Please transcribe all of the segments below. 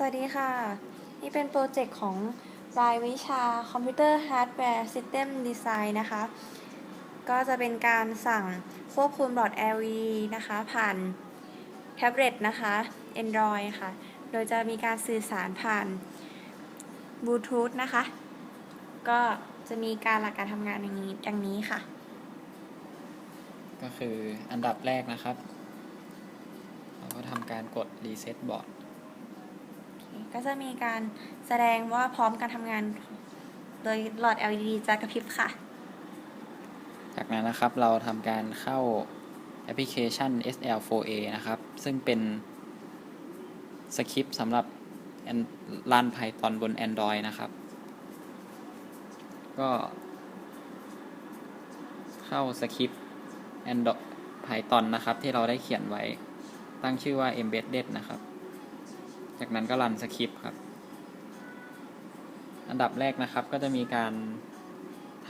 สวัสดีค่ะ นี่เป็นโปรเจกต์ของรายวิชา Computer Hardware System Design นะคะ ก็จะเป็นการสั่งควบคุมบอร์ด LED นะคะ ผ่านแท็บเล็ตนะคะ Android ค่ะ โดยจะมีการสื่อสารผ่านบลูทูธนะคะ ก็จะมีการหลักการทำงานอย่างนี้ดังนี้ค่ะ ก็คืออันดับแรกนะครับ เราก็ทำการกด reset board ก็จะมีการแสดงว่าพร้อมการทำงาน โดยหลอด LED จะกระพริบค่ะ จากนั้นนะครับเราทำการเข้าแอปพลิเคชัน SL4A นะครับ ซึ่งเป็นสคริปต์สำหรับรัน Python บน Android นะครับ ก็เข้าสคริปต์ Android Python นะครับ ที่เราได้เขียนไว้ตั้งชื่อว่า embedded นะครับ จากนั้นก็รันสคริปต์ครับ อันดับแรกนะครับก็จะมีการ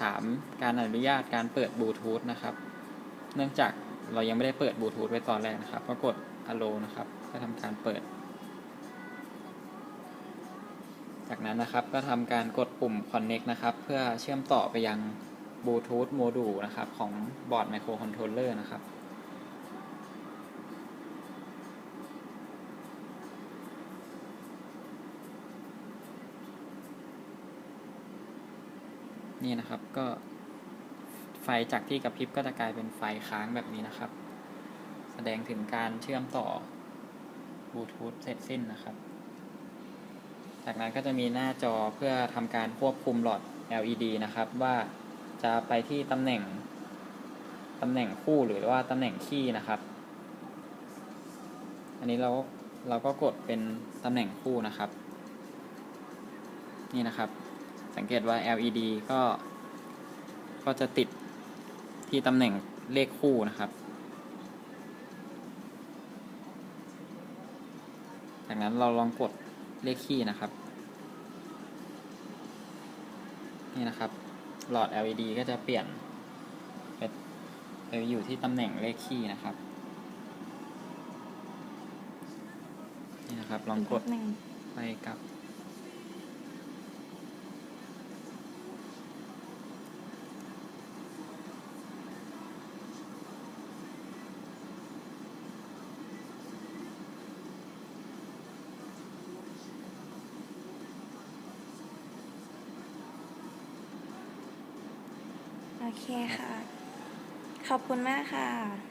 ถามการอนุญาตการเปิดบลูทูธนะครับ เนื่องจากเรายังไม่ได้เปิดบลูทูธไว้ตอนแรกนะครับ ก็กด allow นะครับ ก็ทำการเปิด จากนั้นนะครับก็ทำการกดปุ่ม connect นะครับ เพื่อเชื่อมต่อไปยังบลูทูธโมดูลนะครับ ของบอร์ดไมโครคอนโทรลเลอร์นะครับ นี่นะครับก็ ไฟจากที่กระพริบก็จะกลายเป็นไฟค้างแบบนี้นะครับ แสดงถึงการเชื่อมต่อบลูทูธเสร็จสิ้นนะครับ จากนั้นก็จะมีหน้าจอเพื่อทำการควบคุมหลอด LED นะครับ ว่าจะไปที่ตำแหน่งตำแหน่งคู่หรือว่าตำแหน่งคีย์นะครับ อันนี้เราเราก็กดเป็นตำแหน่งคู่นะครับ นี่นะครับ สังเกตว่า LED ก็ ก็จะติดที่ตำแหน่งเลขคู่นะครับ จากนั้นเราลองกดเลขคีย์นะครับ นี่นะครับ หลอด LED ก็จะเปลี่ยนไปไปอยู่ที่ตำแหน่งเลขคีย์นะครับ นี่นะครับ ลองกดหนึ่งไปกับ เคค่ะ ขอบคุณมากค่ะ